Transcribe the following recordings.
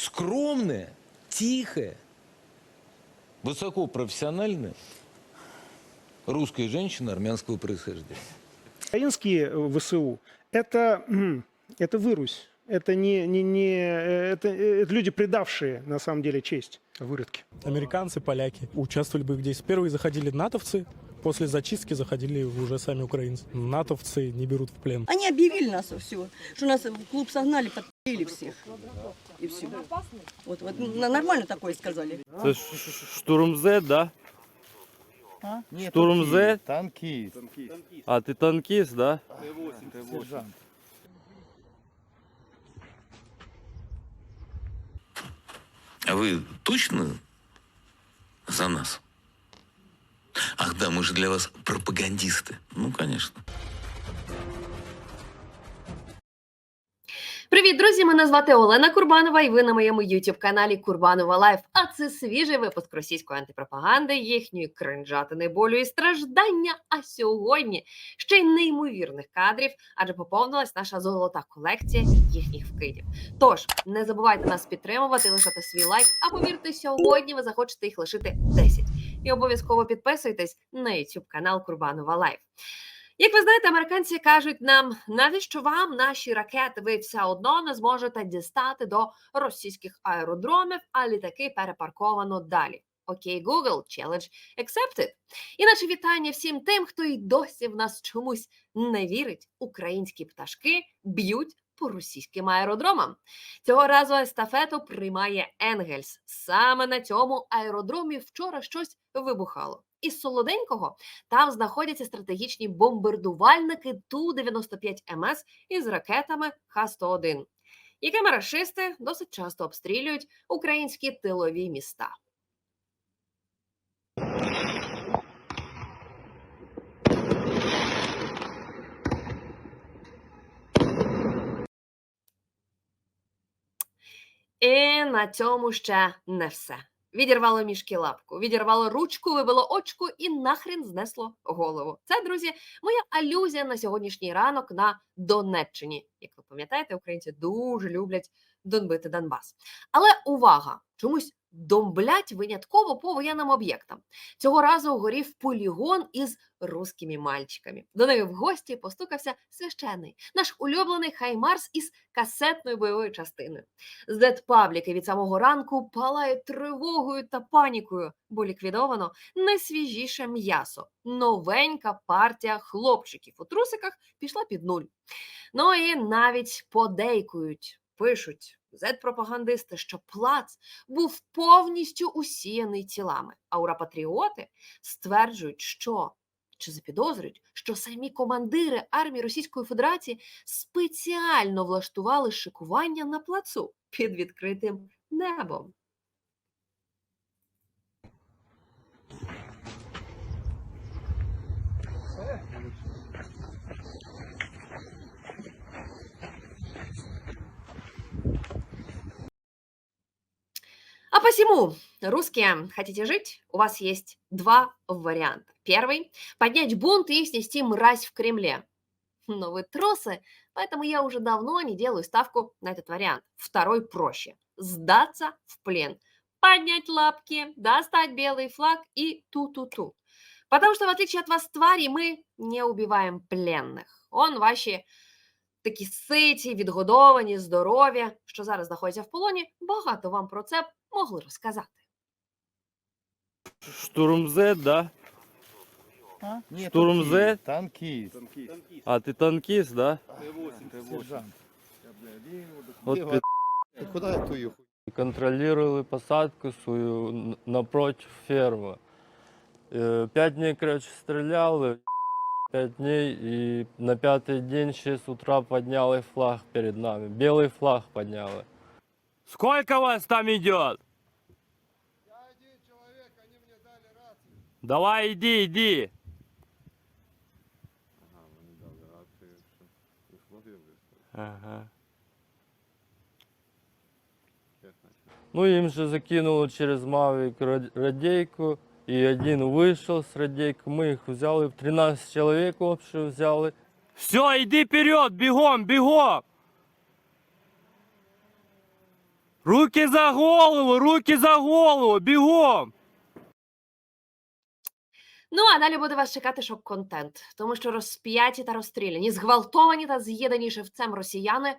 скромное, тихое, высокопрофессиональное русская женщина армянского происхождения. Украинские э, ВСУ это, это вырусь. Это не, не, не э, это, э, это люди, предавшие на самом деле честь. Выродки. Американцы, поляки участвовали бы здесь. Первые заходили натовцы, после зачистки заходили уже сами украинцы. Натовцы не берут в плен. Они объявили нас все, что нас в клуб согнали, подпилили всех. И все. Вот, вот н- нормально такое сказали. Це штурм З, да? Штурм З? Танкист. А ти танкіст, да? Сержант. А вы точно за нас? Ах да, мы же для вас пропагандисты. Ну, конечно. Привіт, друзі! Мене звати Олена Курбанова, і ви на моєму youtube каналі Курбанова Лайф. А це свіжий випуск російської антипропаганди, їхньої кринжатини болю і страждання. А сьогодні ще й неймовірних кадрів, адже поповнилась наша золота колекція їхніх вкидів. Тож не забувайте нас підтримувати, лишати свій лайк. А повірте, сьогодні ви захочете їх лишити 10. І обов'язково підписуйтесь на youtube канал Курбанова Лайф. Як ви знаєте, американці кажуть нам, навіщо вам наші ракети? Ви все одно не зможете дістати до російських аеродромів, а літаки перепарковано далі. Окей, Google, challenge accepted. І наше вітання всім тим, хто й досі в нас чомусь не вірить. Українські пташки б'ють по російським аеродромам. Цього разу естафету приймає Енгельс. Саме на цьому аеродромі вчора щось вибухало. Із солоденького там знаходяться стратегічні бомбардувальники Ту-95 МС із ракетами Х-101, якими рашисти досить часто обстрілюють українські тилові міста. І на цьому ще не все. Відірвало мішки лапку, відірвало ручку, вибило очку і нахрен знесло голову. Це, друзі, моя алюзія на сьогоднішній ранок на Донеччині. Як ви пам'ятаєте, українці дуже люблять донбити Донбас. Але увага! Чомусь домблять винятково по воєнним об'єктам. Цього разу горів полігон із русскими мальчиками. До неї в гості постукався священний, наш улюблений Хаймарс із касетною бойовою частиною. Зет-пабліки від самого ранку палають тривогою та панікою, бо ліквідовано найсвіжіше м'ясо. Новенька партія хлопчиків у трусиках пішла під нуль. Ну і навіть подейкують, пишуть зет-пропагандисти, що плац був повністю усіяний тілами. А ура-патріоти стверджують, що чи запідозрюють, що самі командири армії Російської Федерації спеціально влаштували шикування на плацу під відкритим небом. посему, русские, хотите жить? У вас есть два варианта. Первый – поднять бунт и снести мразь в Кремле. Но вы трусы, поэтому я уже давно не делаю ставку на этот вариант. Второй проще – сдаться в плен. Поднять лапки, достать белый флаг и ту-ту-ту. Потому что, в отличие от вас, твари, мы не убиваем пленных. Он ваші такі ситі, відгодовані, здорові, що зараз знаходяться в полоні, багато вам про це могли розказати. Штурм З, да? Нет, Штурм З? Танкист. А ти танкіст, да? Сержант. От Його під... Куда эту ее контролировали посадку свою н- напротив фермы. Э, Пять дней, короче, стреляли, пять дней, и на пятый день ще с утра подняли флаг перед нами. Белый флаг подняли. Сколько вас там идет? Давай иди, иди. Ага. Ну, им же закинуло через Мавик рад- радейку, и один вышел с радейку, мы их взяли, 13 человек общего взяли. Все, иди вперед, бегом, бегом! Руки за голову, руки за голову, бігом! Ну а далі буде вас чекати шок-контент, тому що розп'яті та розстріляні, зґвалтовані та з'їдані живцем росіяни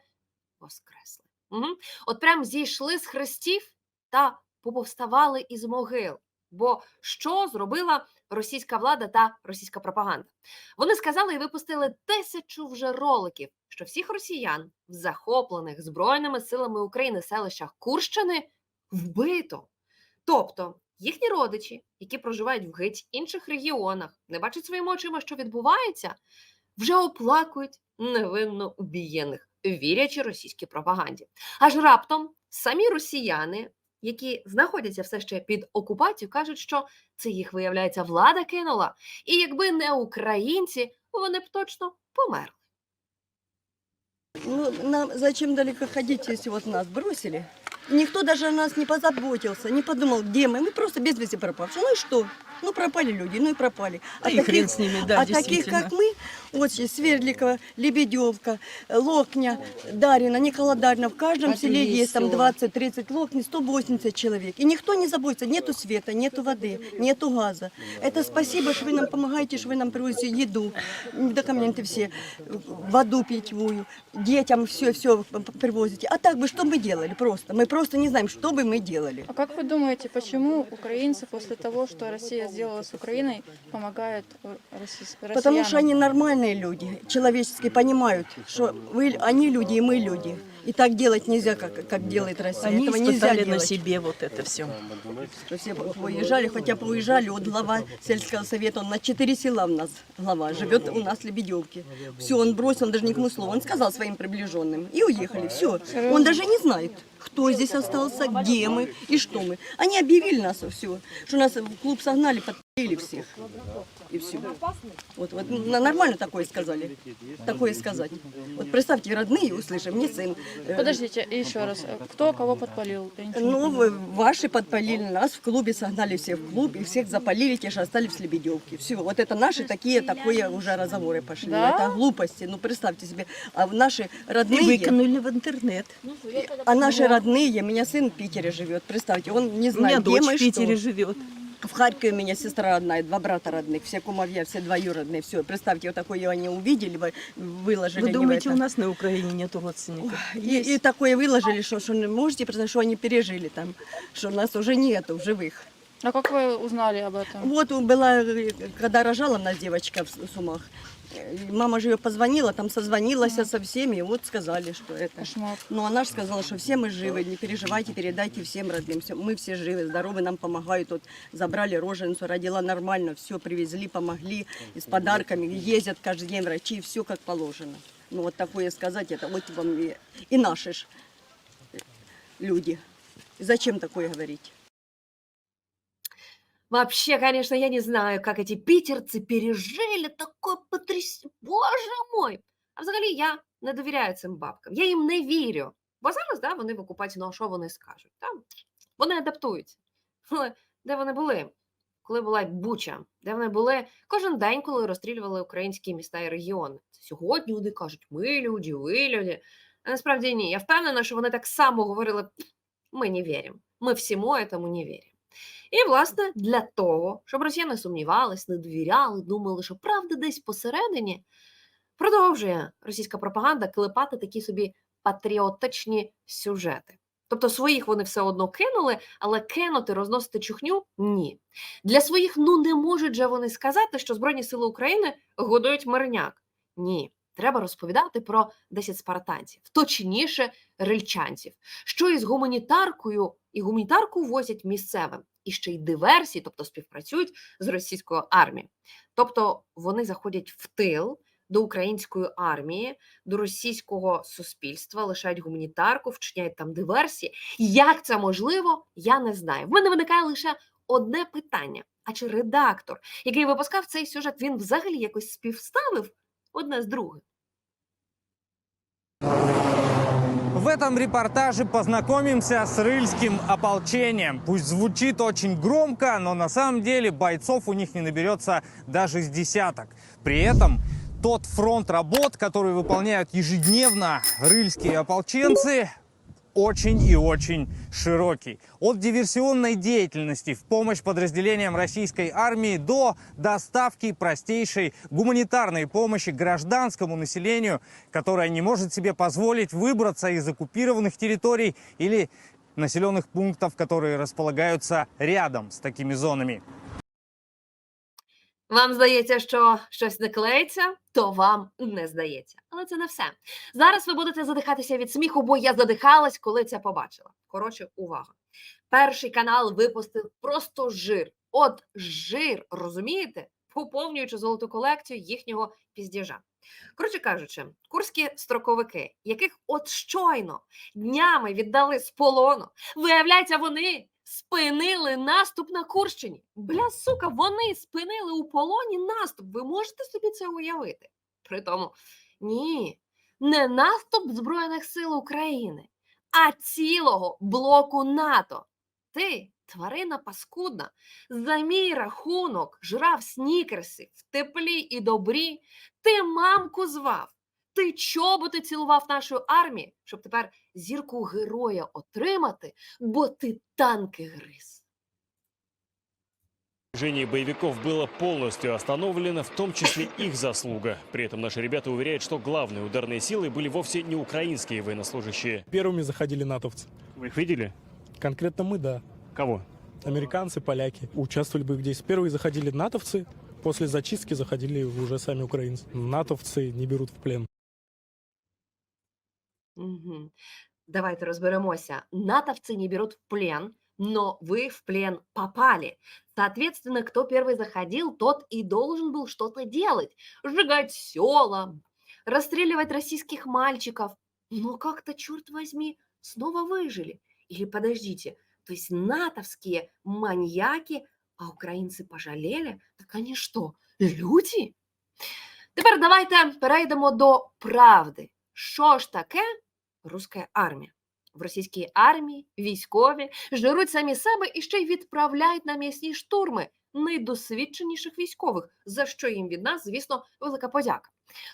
воскресли. Угу. От прям зійшли з хрестів та поповставали із могил. Бо що зробила російська влада та російська пропаганда? Вони сказали і випустили тисячу вже роликів, що всіх росіян в захоплених збройними силами України селищах Курщини вбито. Тобто їхні родичі, які проживають в геть інших регіонах, не бачать своїми очима, що відбувається, вже оплакують невинно убієних, вірячи російській пропаганді. Аж раптом самі росіяни, які знаходяться все ще під окупацією, кажуть, що це їх, виявляється, влада кинула. І якби не українці, вони б точно померли. Ну, нам зачем далеко ходити, якщо от нас бросили? Никто даже о нас не позаботился, не подумал, где мы. Мы просто без вести пропавшие. Ну и что? Ну пропали люди, ну и пропали. А и хрен с ними, да, а таких, как мы, здесь Свердликова, Лебедевка, Локня, Дарина, Никола Дарина, в каждом селе есть там село. 20-30 локней, 180 человек. И никто не заботится, нету света, нету воды, нету газа. Это спасибо, что вы нам помогаете, что вы нам привозите еду, документы все, воду питьевую, детям все-все привозите. А так бы что мы делали просто? Мы просто не знаем, что бы мы делали. А как вы думаете, почему украинцы после того, что Россия сделала с Украиной, помогают российс- Потому что россиянам? они нормальные люди, человеческие, понимают, что вы, они люди и мы люди. И так делать нельзя, как, как делает Россия. Они Этого нельзя испытали на делать. себе вот это все. Что все выезжали, хотя бы уезжали, вот глава сельского совета, он на четыре села у нас глава, живет у нас в Лебедевке. Все, он бросил, он даже никому слова, он сказал своим приближенным, и уехали, все. Он даже не знает, кто здесь остался, где мы и что мы. Они объявили нас все, что нас в клуб согнали, Подпилили всех. И все. Вот, вот н- нормально такое сказали, такое сказать. Вот представьте, родные услышали, мне сын. э, Подождите, еще раз. Кто кого подпалил? Я ничего не ну, вы, ваши подпалили нас в клубе, согнали всех в клуб, и всех запалили, те же остались в Лебедевке. Все, вот это наши такие, такое уже разговоры пошли. Да? Это глупости, ну представьте себе. А в наши И родные, выкинули в интернет. а наши родные, у меня сын в Питере живет, представьте, он не У меня знает, где дочь мы, в Питере что. живет. В Харькове у меня сестра родная, два брата родных, все кумовья, все двоюродные, все. Представьте, вот такое они увидели, вы- выложили Вы они в думаете, это. у нас на Украине нет родственников? И, и такое выложили, что, что не можете представить, что они пережили там, что нас уже нету в живых. А как вы узнали об этом? Вот была, э, когда рожала нас девочка в С- Сумах, э, мама же ее позвонила, там созвонилась со всеми, и вот сказали, что это. Кошмар. Но она же сказала, что все мы живы, не переживайте, передайте всем родным. Всё, мы все живы, здоровы, нам помогают. Вот забрали роженицу, родила нормально, все привезли, помогли, и с подарками, ездят каждый день врачи, все как положено. Ну вот такое сказать, это вот вам и, и наши ж люди. Зачем такое говорить? Вообще, конечно, я не знаю, как эти питерцы пережили такое потрясение. Боже мой! А взагалі я не довіряю цим бабкам. Я їм не вірю. Бо зараз да, вони в окупації, ну а що вони скажуть? Там вони адаптуються. Але де вони були? Коли була Буча, де вони були кожен день, коли розстрілювали українські міста і регіони. Сьогодні вони кажуть, ми люди, ви люди. А насправді ні. Я впевнена, що вони так само говорили: ми не віримо. Ми всьому цьому не віримо. І, власне, для того, щоб росіяни сумнівались, не довіряли, думали, що правда десь посередині, продовжує російська пропаганда клепати такі собі патріотичні сюжети. Тобто своїх вони все одно кинули, але кинути, розносити чухню ні. Для своїх ну не можуть же вони сказати, що Збройні Сили України годують мирняк. Ні. Треба розповідати про 10 спартанців, точніше рильчанців, що із гуманітаркою і гуманітарку возять місцевим, і ще й диверсії, тобто співпрацюють з російською армією. Тобто вони заходять в тил до української армії, до російського суспільства, лишають гуманітарку, вчиняють там диверсії. Як це можливо, я не знаю. В мене виникає лише одне питання: а чи редактор, який випускав цей сюжет, він взагалі якось співставив одне з другим? В этом репортаже познакомимся с рыльским ополчением. Пусть звучит очень громко, но на самом деле бойцов у них не наберется даже с десяток. При этом тот фронт работ, который выполняют ежедневно рыльские ополченцы, очень и очень широкий. От диверсионной деятельности в помощь подразделениям российской армии до доставки простейшей гуманитарной помощи гражданскому населению, которое не может себе позволить выбраться из оккупированных территорий или населенных пунктов, которые располагаются рядом с такими зонами. Вам здається, що щось не клеїться, то вам не здається. Але це не все. Зараз ви будете задихатися від сміху, бо я задихалась, коли це побачила. Коротше, увага. Перший канал випустив просто жир. От жир, розумієте? Поповнюючи золоту колекцію їхнього піздіжа. Коротше кажучи, курські строковики, яких от щойно днями віддали з полону, виявляється, вони спинили наступ на Курщині. Бля, сука, вони спинили у полоні наступ. Ви можете собі це уявити? Притому, ні, не наступ Збройних сил України, а цілого блоку НАТО. Ти, тварина паскудна, за мій рахунок жрав снікерси в теплі і добрі, ти мамку звав. Ти чоботи цілував нашу армію, щоб тепер зірку героя отримати, бо ти танки гриз. Движение боевиков было полностью остановлено, в том числе их заслуга. При этом наши ребята уверяют, что главные ударные силы были вовсе не украинские военнослужащие. Первыми заходили натовцы. Вы их видели? Конкретно мы, да. Кого? Американцы, поляки. Участвовали в боевых действиях. Первые заходили натовцы, после зачистки заходили уже сами украинцы. Натовцы не берут в плен. Угу. Давайте розберемося. Натовцы не берут в плен, но вы в плен попали. Соответственно, кто первый заходил, тот и должен был что-то делать. Сжигать села, расстреливать российских мальчиков. Но как-то, черт возьми, снова выжили. Или подождите, то есть натовские маньяки, а українці пожалели? Так они що, люди? Тепер давайте перейдемо до правди. Що ж таке руська армія? В російській армії військові жируть самі себе і ще й відправляють на м'ясні штурми найдосвідченіших військових, за що їм від нас, звісно, велика подяка.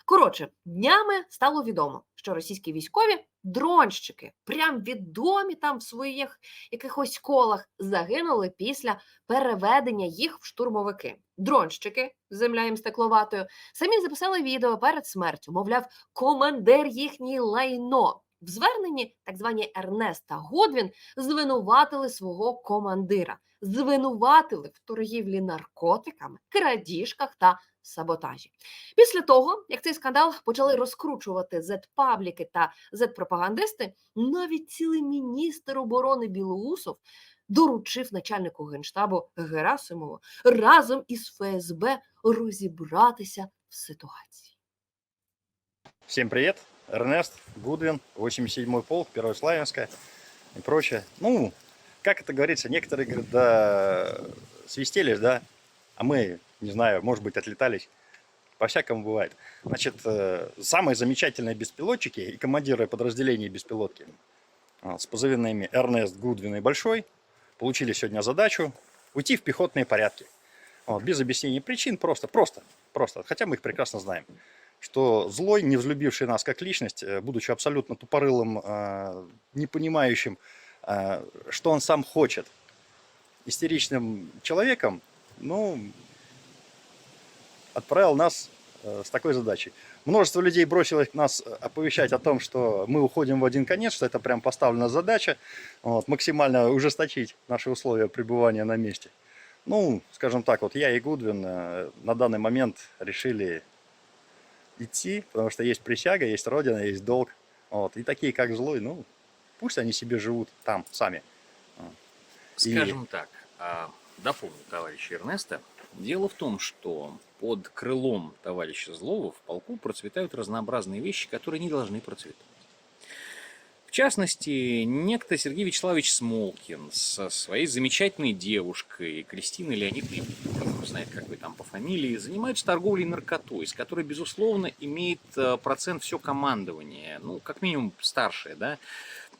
Коротше, днями стало відомо, що російські військові дронщики, прям відомі там в своїх якихось колах, загинули після переведення їх в штурмовики. Дронщики, земля їм стекловатою, самі записали відео перед смертю. Мовляв, командир їхній лайно. В зверненні так звані Ернест та Годвін звинуватили свого командира, звинуватили в торгівлі наркотиками, крадіжках та саботажі. Після того, як цей скандал почали розкручувати зет-пабліки та зет-пропагандисти, навіть цілий міністр оборони Білоусов доручив начальнику генштабу Герасимову разом із ФСБ розібратися в ситуації. Всем привет. Эрнест, Гудвин, 87-й полк, 1 Славянская и прочее. Ну, как это говорится, некоторые говорят, да, свистелись, да, а мы, не знаю, может быть, отлетались. По-всякому бывает. Значит, э, самые замечательные беспилотчики и командиры подразделений беспилотки а, с позывными Эрнест, Гудвин и Большой получили сегодня задачу уйти в пехотные порядки. Вот, без объяснений причин, просто, просто, просто. Хотя мы их прекрасно знаем что злой, не взлюбивший нас как личность, э, будучи абсолютно тупорылым, э, не понимающим, э, что он сам хочет, истеричным человеком, ну, отправил нас с такой задачей. Множество людей бросилось нас оповещать о том, что мы уходим в один конец, что это прям поставлена задача, вот, максимально ужесточить наши условия пребывания на месте. Ну, скажем так, вот я и Гудвин э, на данный момент решили идти, потому что есть присяга, есть родина, есть долг. Вот. И такие, как злой, ну, пусть они себе живут там, сами. Вот. И- Скажем так, а, дополню товарища Эрнеста. Дело в том, что под крылом товарища Злова в полку процветают разнообразные вещи, которые не должны процветать. В частности, некто Сергей Вячеславович Смолкин со своей замечательной девушкой Кристиной Леонидовной, не знает, как вы там по фамилии, занимаются торговлей наркотой, с которой, безусловно, имеет э, процент все командование, ну, как минимум, старшее, да.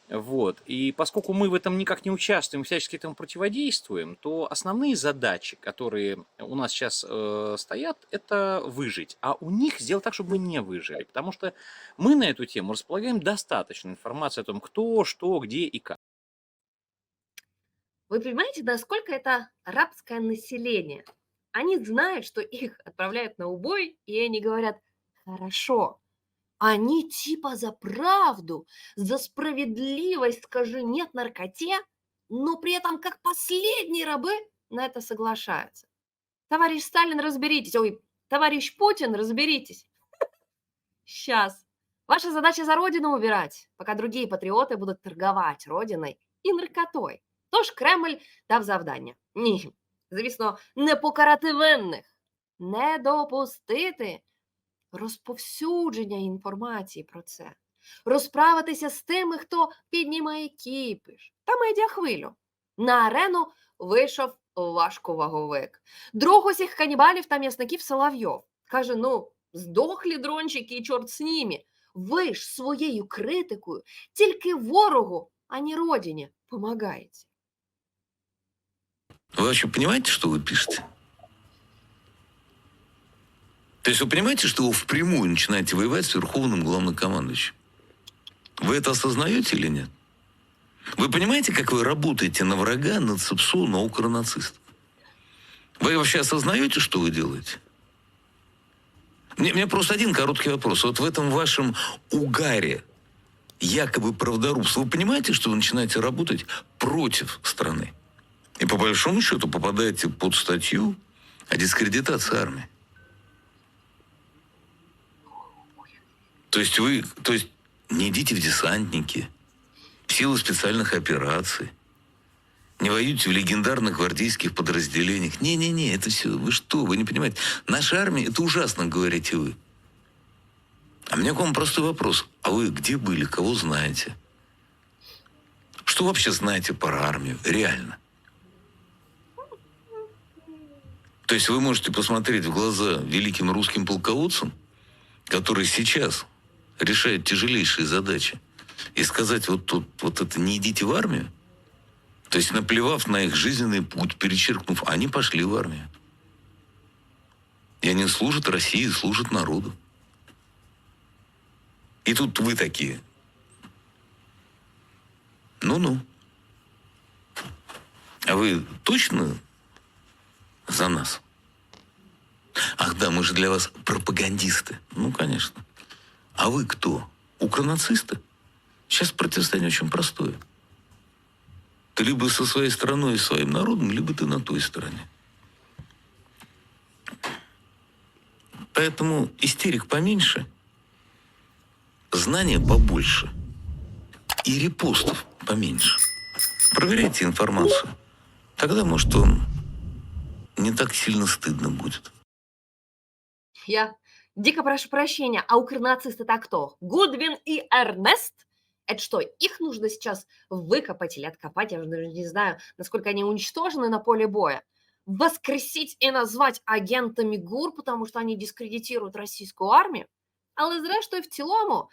Вот. И поскольку мы в этом никак не участвуем, всячески этому противодействуем, то основные задачи, которые у нас сейчас э, стоят, это выжить. А у них сделать так, чтобы мы не выжили. Потому что мы на эту тему располагаем достаточно информации о том, кто, что, где и как. Вы понимаете, насколько это рабское население? Они знают, что их отправляют на убой, и они говорят, хорошо, они типа за правду, за справедливость, скажи нет наркоте, но при этом как последние рабы на это соглашаются. Товарищ Сталин, разберитесь. Ой, товарищ Путин, разберитесь. Сейчас. Ваша задача за родину убирать, пока другие патріоти будуть торгувати родиною і наркотой. Тож Кремль дав завдання. Ні, звісно, не покарати винних, не допустити розповсюдження інформації про це, розправитися з тими, хто піднімає кіпіш та медіахвилю. На арену вийшов важковаговик. Друг усіх канібалів та м'ясників Соловйов. Каже: ну, здохлі дрончики і чорт ними. Ви ж своєю критикою тільки ворогу, а не родині помагаєте. Вы вообще понимаете, что вы пишете? То есть вы понимаете, что вы впрямую начинаете воевать с верховным главнокомандующим? Вы это осознаете или нет? Вы понимаете, как вы работаете на врага, на ЦИПСУ, на укронацистов? Вы вообще осознаете, что вы делаете? Мне, мне просто один короткий вопрос. Вот в этом вашем угаре якобы правдорубства, вы понимаете, что вы начинаете работать против страны? И по большому счету попадаете под статью о дискредитации армии. То есть вы, то есть не идите в десантники, в силы специальных операций, не воюете в легендарных гвардейских подразделениях. Не-не-не, это все, вы что, вы не понимаете. Наша армия, это ужасно, говорите вы. А у меня к вам простой вопрос. А вы где были, кого знаете? Что вообще знаете про армию? Реально. То есть вы можете посмотреть в глаза великим русским полководцам, которые сейчас решают тяжелейшие задачи, и сказать вот тут вот это не идите в армию, то есть наплевав на их жизненный путь, перечеркнув, они пошли в армию. И они служат России, служат народу. И тут вы такие. Ну-ну. А вы точно за нас? Ах да, мы же для вас пропагандисты. Ну, конечно. А вы кто? Укронацисты? Сейчас противостояние очень простое. Ты либо со своей страной и своим народом, либо ты на той стороне. Поэтому истерик поменьше, знания побольше и репостов поменьше. Проверяйте информацию. Тогда, может, он не так сильно стыдно будет. Я дико прошу прощения, а укрнацисты это кто? Гудвин и Эрнест? Это что, их нужно сейчас выкопать или откопать? Я уже даже не знаю, насколько они уничтожены на поле боя. Воскресить и назвать агентами ГУР, потому что они дискредитируют российскую армію? Але зрештою, в цілому,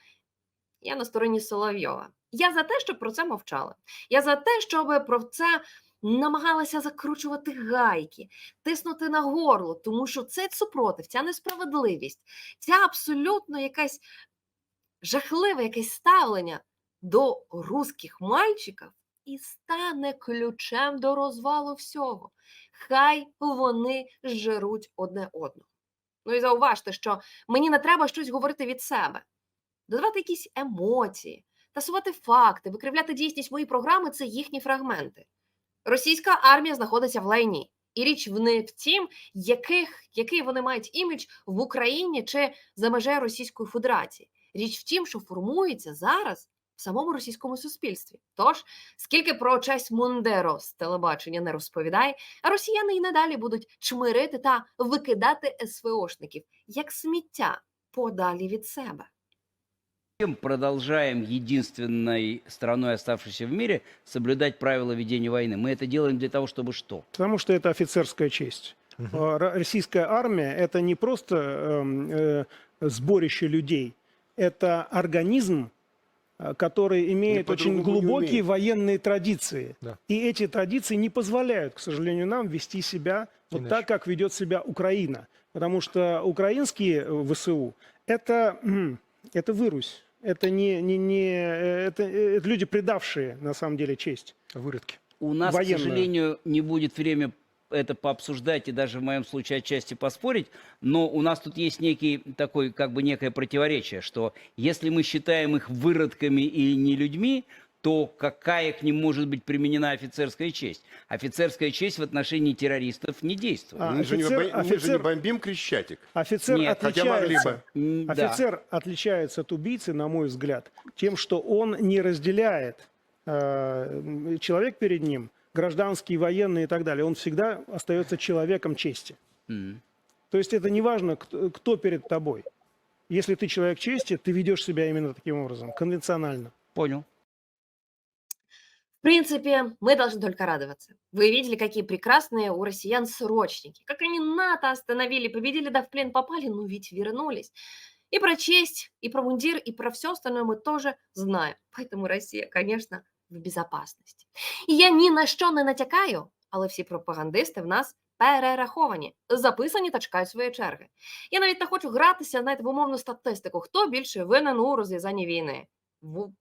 я на стороні Соловйова. Я за те, щоб про це мовчали. Я за те, щоб про це намагалася закручувати гайки, тиснути на горло, тому що це супротив, ця несправедливість, ця абсолютно якась жахливе якесь ставлення до русських мальчиків і стане ключем до розвалу всього. Хай вони жируть одне одного. Ну і зауважте, що мені не треба щось говорити від себе, додавати якісь емоції, тасувати факти, викривляти дійсність мої програми це їхні фрагменти. Російська армія знаходиться в лайні. І річ в не в тім, яких, який вони мають імідж в Україні чи за межею Російської Федерації. Річ в тім, що формується зараз в самому російському суспільстві. Тож, скільки про честь Мондеро з телебачення не розповідає, росіяни і надалі будуть чмирити та викидати СВОшників як сміття подалі від себе. Продолжаем единственной страной, оставшейся в мире, соблюдать правила ведения войны. Мы это делаем для того, чтобы что? Потому что это офицерская честь. Ро- Российская армия – это не просто эм, э, сборище людей, это организм, э, который имеет очень глубокие военные традиции. Да. И эти традиции не позволяют, к сожалению, нам вести себя вот так, как ведет себя Украина. Потому что украинские э, ВСУ это, это вырусь. Это не, не, не э, это, э, это люди, предавшие на самом деле честь. Выродки. У нас, Военную. к сожалению, не будет время это пообсуждать и даже в моем случае отчасти поспорить, но у нас тут есть некий такой, как бы некое противоречие, что если мы считаем их выродками и не людьми, то какая к ним может быть применена офицерская честь? Офицерская честь в отношении террористов не действует. А, мы, же не, офицер- мы же не офицер- бомбим Крещатик. Офицер Нет, хотя отличается. бы. М, да. Офицер отличается от убийцы, на мой взгляд, тем, что он не разделяет э, человек перед ним, гражданский, военный и так далее. Он всегда остается человеком чести. М. То есть это не важно, кто, кто перед тобой. Если ты человек чести, ты ведешь себя именно таким образом, конвенционально. Понял. В принципе, мы должны только радоваться. Вы видели, какие прекрасные у россиян срочники. Как они НАТО остановили, победили, да в плен попали, ну ведь вернулись. И про честь, и про мундир, и про все остальное мы тоже знаем. Поэтому Россия, конечно, в безопасності. І я ні на що не натякаю, але всі пропагандисти в нас перераховані, записані та чекають своєї черги. Я навіть не хочу гратися знаєте, в умовну статистику, хто більше винен у розв'язанні війни.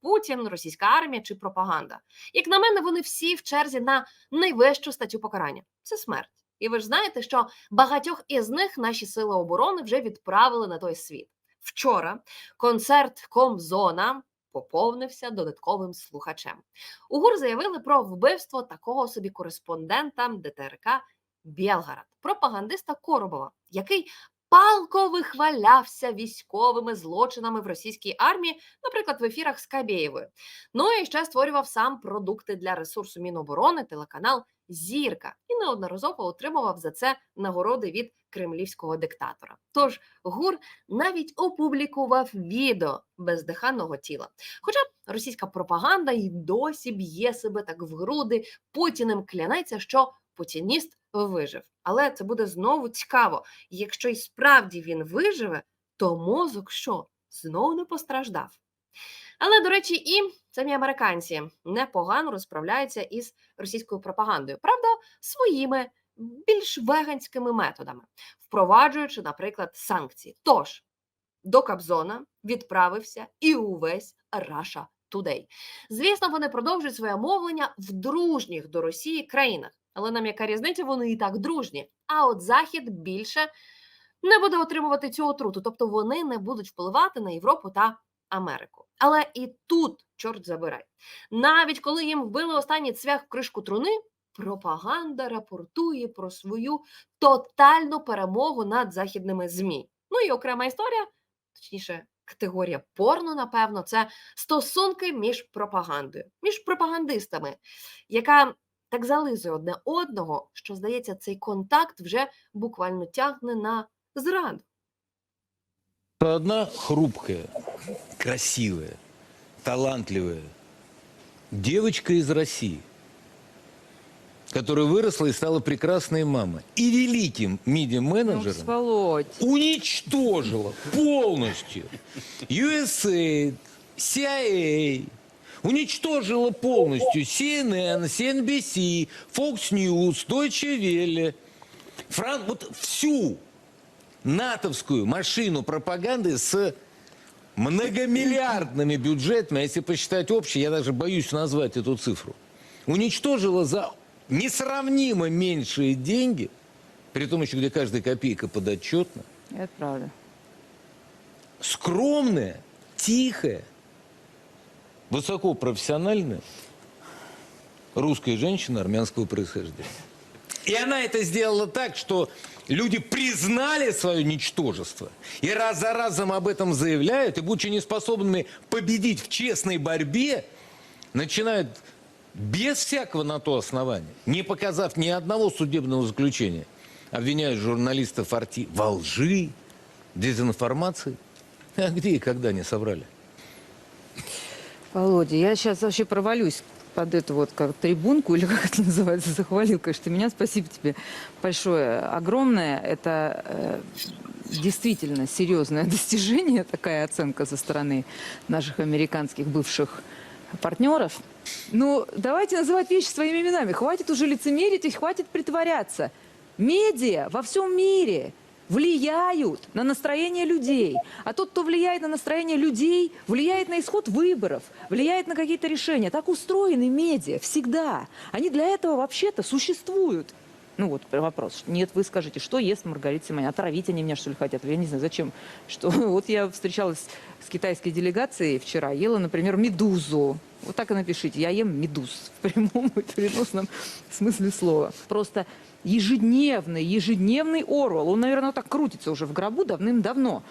Путін, російська армія чи пропаганда. Як на мене, вони всі в черзі на найвищу статтю покарання це смерть. І ви ж знаєте, що багатьох із них наші сили оборони вже відправили на той світ. Вчора концерт Комзона поповнився додатковим слухачем. У ГУР заявили про вбивство такого собі кореспондента ДТРК Білгарад, пропагандиста Коробова, який палко вихвалявся військовими злочинами в російській армії, наприклад, в ефірах з Кабєєвою. Ну і ще створював сам продукти для ресурсу Міноборони, телеканал Зірка і неодноразово отримував за це нагороди від кремлівського диктатора. Тож ГУР навіть опублікував відео бездиханного тіла. Хоча російська пропаганда й досі б'є себе так в груди, Путіним клянеться, що путініст вижив. Але це буде знову цікаво. Якщо й справді він виживе, то мозок що знову не постраждав. Але, до речі, і самі американці непогано розправляються із російською пропагандою. Правда, своїми більш веганськими методами, впроваджуючи, наприклад, санкції. Тож до Кабзона відправився і увесь Раша Today. Звісно, вони продовжують своє мовлення в дружніх до Росії країнах. Але нам яка різниця, вони і так дружні. А от Захід більше не буде отримувати цю отруту, тобто вони не будуть впливати на Європу та Америку. Але і тут, чорт забирай, навіть коли їм вбили останній цвях в кришку труни, пропаганда рапортує про свою тотальну перемогу над західними ЗМІ. Ну і окрема історія, точніше, категорія порно, напевно, це стосунки між пропагандою, між пропагандистами, яка так зализує одне одного, що здається, цей контакт вже буквально тягне на зраду. Одна хрупкая, красивая, талантливая девочка из России, которая выросла и стала прекрасной мамой и великим медиа-менеджером, Володь. уничтожила полностью USAID, CIA, уничтожила полностью CNN, CNBC, Fox News, Deutsche Welle, Фран... вот всю натовскую машину пропаганды с многомиллиардными бюджетами, а если посчитать общий, я даже боюсь назвать эту цифру, уничтожила за несравнимо меньшие деньги, при том еще, где каждая копейка подотчетна, Это правда. скромная, тихая, высокопрофессиональная русская женщина армянского происхождения. И она это сделала так, что люди признали свое ничтожество и раз за разом об этом заявляют, и будучи неспособными победить в честной борьбе, начинают без всякого на то основания, не показав ни одного судебного заключения, обвиняют журналистов Арти во лжи, дезинформации. А где и когда они соврали? Володя, я сейчас вообще провалюсь под эту вот как трибунку, или как это называется, захвалил, конечно, меня. Спасибо тебе большое, огромное. Это э, действительно серьезное достижение, такая оценка со стороны наших американских бывших партнеров. Ну, давайте называть вещи своими именами. Хватит уже лицемерить и хватит притворяться. Медиа во всем мире влияют на настроение людей. А тот, кто влияет на настроение людей, влияет на исход выборов, влияет на какие-то решения. Так устроены медиа всегда. Они для этого вообще-то существуют. Ну вот вопрос. Нет, вы скажете, что ест Маргарита Симонян? Отравить они меня, что ли, хотят? Я не знаю, зачем. Что? Вот я встречалась с китайской делегацией вчера, ела, например, медузу. Вот так и напишите. Я ем медуз в прямом и переносном смысле слова. Просто ежедневный, ежедневный Орвал. Он, наверное, так крутится уже в гробу давным-давно.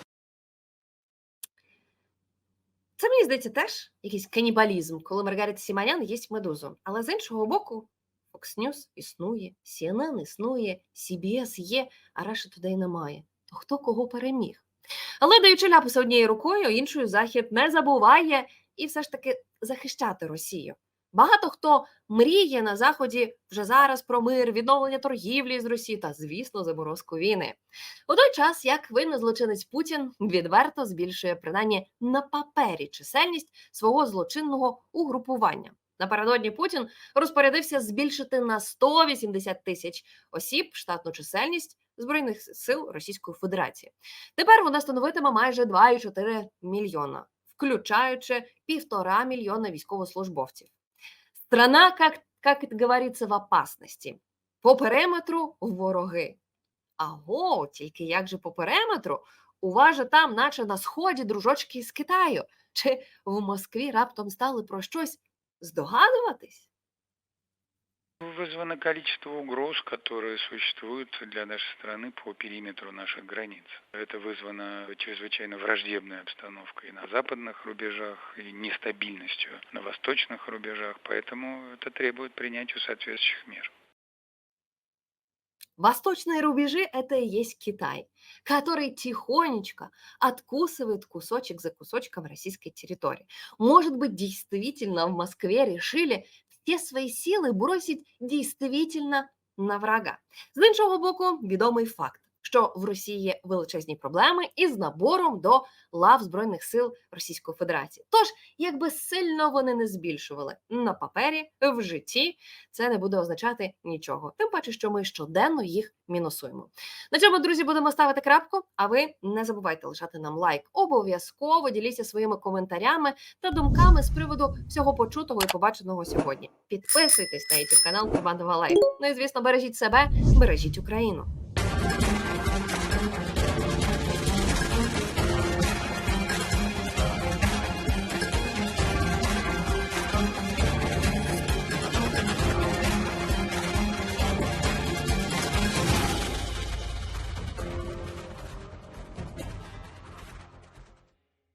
Це мені здається теж якийсь канібалізм, коли Маргарита Сіманян їсть медузу. Але з іншого боку, Fox News існує, CNN існує, CBS є, а Раша туди немає. То хто кого переміг? Але даючи ляпуса однією рукою, іншою Захід не забуває і все ж таки захищати Росію. Багато хто мріє на Заході вже зараз про мир, відновлення торгівлі з Росією та, звісно, заморозку війни. У той час, як винний злочинець Путін відверто збільшує принаймні на папері чисельність свого злочинного угрупування. Напередодні Путін розпорядився збільшити на 180 тисяч осіб штатну чисельність збройних сил Російської Федерації. Тепер вона становитиме майже 2,4 мільйона, включаючи півтора мільйона військовослужбовців. Страна, как, говорится, в опасності. По периметру вороги. Аго, тільки як же по периметру? У вас же там, наче на сході, дружочки з Китаю. Чи в Москві раптом стали про щось здогадуватись? Вызвано количество угроз, которые существуют для нашей страны по периметру наших границ. Это вызвано чрезвычайно враждебной обстановкой на западных рубежах и нестабильностью на восточных рубежах, поэтому это требует принятия соответствующих мер. Восточные рубежи – это и есть Китай, который тихонечко откусывает кусочек за кусочком российской территории. Может быть, действительно в Москве решили все свої сили бросить дійсно на врага. З іншого боку, відомий факт, Що в Росії є величезні проблеми із набором до лав Збройних сил Російської Федерації. Тож, якби сильно вони не збільшували на папері, в житті, це не буде означати нічого. Тим паче, що ми щоденно їх мінусуємо. На цьому, друзі, будемо ставити крапку. А ви не забувайте лишати нам лайк. Обов'язково діліться своїми коментарями та думками з приводу всього почутого і побаченого сьогодні. Підписуйтесь на YouTube канал Курбанова Лайф. Ну і звісно, бережіть себе, бережіть Україну.